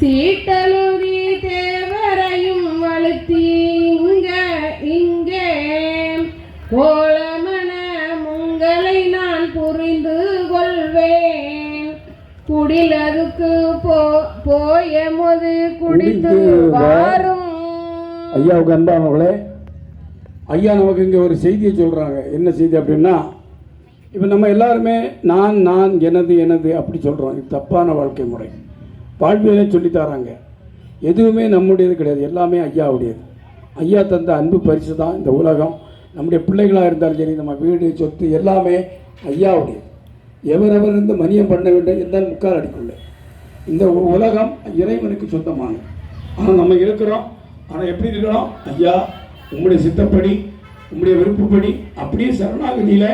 சீட்டலுதி தேவரையும் வழுத்தி இங்க இங்கே. கோலமன உங்களை நான் புரிந்து கொள்வேன். குடிலருக்கு போ போய முது குடித்து வாரும். ஐயாவுக்கு அன்பானவர்களே ஐயா நமக்கு இங்கே ஒரு செய்தியை சொல்கிறாங்க என்ன செய்தி அப்படின்னா இப்போ நம்ம எல்லாருமே நான் நான் எனது எனது அப்படி சொல்கிறோம் இது தப்பான வாழ்க்கை முறை. வாழ்வியலே சொல்லித்தராங்க. எதுவுமே நம்முடையது கிடையாது. எல்லாமே ஐயாவுடையது. ஐயா தந்த அன்பு பரிசு தான் இந்த உலகம். நம்முடைய பிள்ளைகளாக இருந்தாலும் சரி நம்ம வீடு சொத்து எல்லாமே ஐயாவுடையது. எவரவர் இருந்து மனியம் பண்ண வேண்டும் என்றால் முக்கால் அடிக்குள்ள. இந்த உலகம் இறைவனுக்கு சொந்தமானது. ஆனால் நம்ம இருக்கிறோம். ஆனால் எப்படி இருக்கிறோம்? ஐயா உங்களுடைய சித்தப்படி உங்களுடைய விருப்பப்படி அப்படியே சரணாகதியில்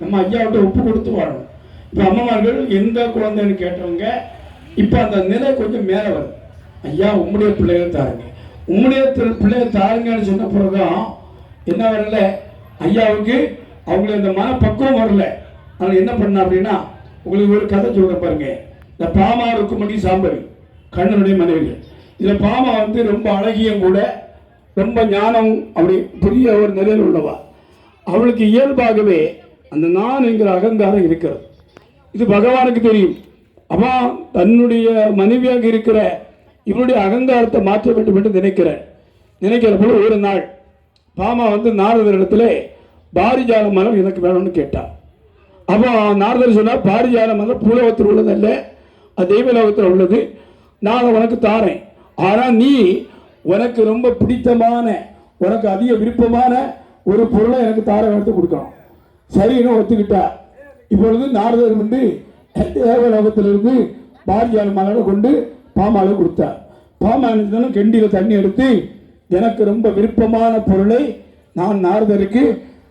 நம்ம ஐயாவிட்ட ஒப்பு கொடுத்து வாழணும். இப்போ அம்மமார்கள் எந்த குழந்தைன்னு கேட்டவங்க இப்போ அந்த நிலை கொஞ்சம் மேலே வருது. ஐயா உம்முடைய பிள்ளைகள் தாருங்க. உம்முடைய பிள்ளைகள் தாருங்கன்னு சொன்ன பிறகுதான் என்ன வரல? ஐயாவுக்கு அவங்களுக்கு அந்த மனப்பக்குவம் வரல. அதனால் என்ன பண்ண அப்படின்னா உங்களுக்கு ஒரு கதை சொல்கிற பாருங்க. இந்த பாமா ருக்குமணி சாம்பவி கண்ணனுடைய மனைவிகள். இதில் பாமா வந்து ரொம்ப அழகியும் கூட ரொம்ப ஞானம் அப்படி பெரிய ஒரு நிலையில் உள்ளவா. அவளுக்கு இயல்பாகவே அந்த நான் என்கிற அகங்காரம் இருக்கிறது. இது பகவானுக்கு தெரியும். அவன் தன்னுடைய மனைவியாக இருக்கிற இவனுடைய அகங்காரத்தை மாற்ற வேண்டும் என்று நினைக்கிறேன் நினைக்கிற போல ஒரு நாள் பாமா வந்து நாரதரிடத்துல பாரிஜால மலர் எனக்கு வேணும்னு கேட்டான் அப்போ நாரதர் சொன்னால் பாரிஜால மலர் பூலோகத்தில் உள்ளதல்ல அது தெய்வலோகத்தில் உள்ளது. நான் உனக்கு தாரேன். ஆனால் நீ உனக்கு ரொம்ப பிடித்தமான உனக்கு அதிக விருப்பமான ஒரு பொருளை எனக்கு தார எடுத்து கொடுக்கணும். சரின்னு ஒத்துக்கிட்டா. இப்பொழுது நாரதர் வந்து தேவலோகத்திலிருந்து பாரிஜால மலரை கொண்டு பாமாலை கொடுத்தார். பாமா கெண்டியில் தண்ணி எடுத்து எனக்கு ரொம்ப விருப்பமான பொருளை நான் நாரதருக்கு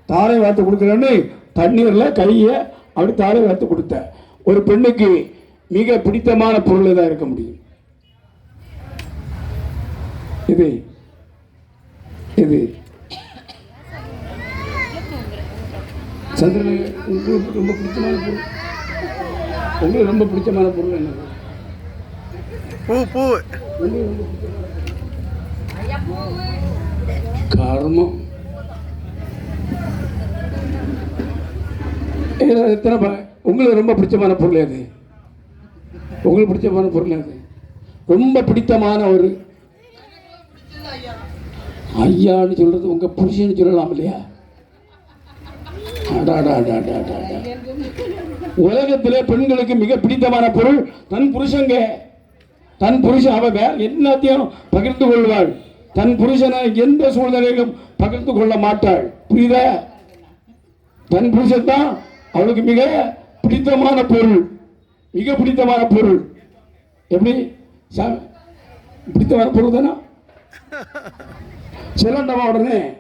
தாரை வார்த்து கொடுக்குறேன்னு தண்ணீரில் கையை அப்படி தாரை வார்த்து கொடுத்தேன் ஒரு பெண்ணுக்கு மிக பிடித்தமான பொருள் தான் இருக்க முடியும்? இது இது. சந்திரன் ரொம்ப பிடித்தமான பொருள். உங்களுக்கு ரொம்ப பிடிச்சமான பொருள் என்னது பூ பூ. கர்மம். எத்தனை உங்களுக்கு ரொம்ப பிடிச்சமான பொருள் எது? உங்களுக்கு பிடிச்சமான பொருள் எது? ரொம்ப பிடித்தமான ஒரு ஐயான்னு சொல்றது உங்க புருஷன்னு சொல்லலாம் இல்லையா? அடாடாடாடாடாடா. உலகத்திலே பெண்களுக்கு மிக பிடித்தமான பொருள் தன் புருஷங்க. தன் புருஷன் அவ வேற எல்லாத்தையும் பகிர்ந்து கொள்வாள். தன் புருஷனை எந்த சூழ்நிலையிலும் பகிர்ந்து கொள்ள மாட்டாள். புரியுதா? தன் புருஷன் தான் அவளுக்கு மிக பிடித்தமான பொருள். மிக பிடித்தமான பொருள். எப்படி? பிடித்தமான பொருள் தானே? சிலண்டவா உடனே.